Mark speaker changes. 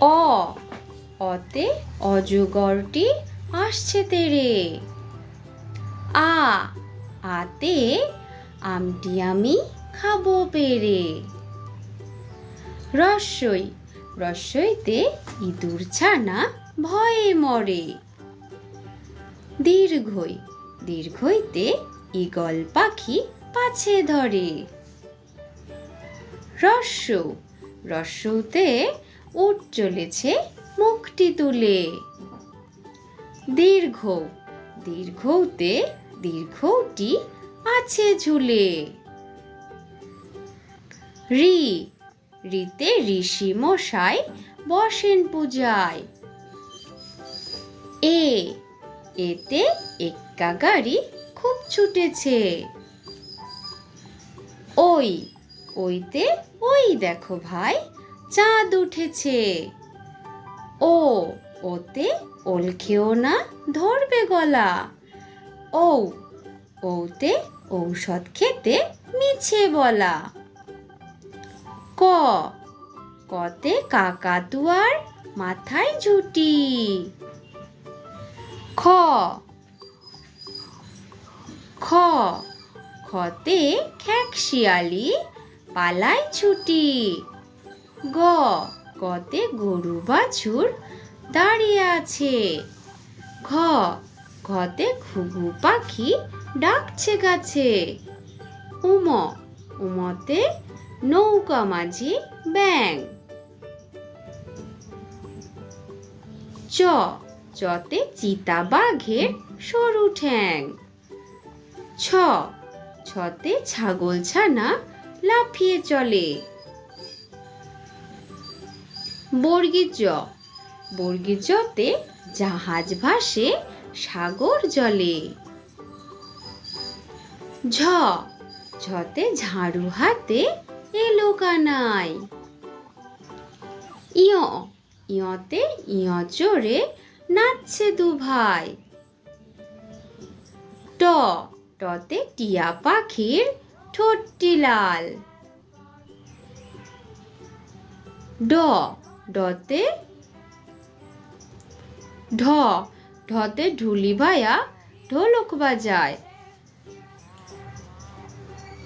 Speaker 1: অ, অতে অজগরটি আসছে তেরে। আ, আতে আমটি আমি খাব পেরে। রস্যই রস্যইতে ইঁদুর ছানা ভয়ে মরে। দীর্ঘই, দীর্ঘইতে ঈগল পাখি পাছে ধরে। রস্য রস্যতে উঠ চলেছে মুখটি তুলে। দীর্ঘ, দীর্ঘতে দীর্ঘটি আছে ঝুলে। রি, রিতে ঋষি মশাই বসেন পূজায়। এ, এতে এক্কা গাড়ি খুব ছুটেছে। ওই, ওইতে ওই দেখো ভাই চাঁদ উঠেছে। ও, ওতে ওল খেও না, ধরবে গলা। ও, ওতে ঔষধ খেতে মিছে বলা। ক, কতে কাকাতুয়ার মাথায় ঝুটি। খ খ, খতে খ্যাক শিয়ালি, পালায় ছুটি। গ। গতে গরু বাছুর দাঁড়িয়ে আছে। ঘ। ঘতে ঘুঘু পাখি ডাকছে গাছে। উম। উমতে নৌকা মাঝি ব্যাং। চ। চতে চিতা বাঘের সরু ঠ্যাং। ছ। ছতে ছাগল ছানা লাফিয়ে চলে। বর্গীর জ। বর্গীর জতে জাহাজ ভাসে সাগর জলে। ঝ। ঝতে ঝাড়ু হাতে এলো কানাই ইয় ইয়তে ইয় চড়ে নাচছে দু ভাই ট। টতে টিয়া পাখির ঠোঁটটি লাল। ড। ডতে ঢ ঢতে ঢুলি ভায়া ঢোলক বাজায়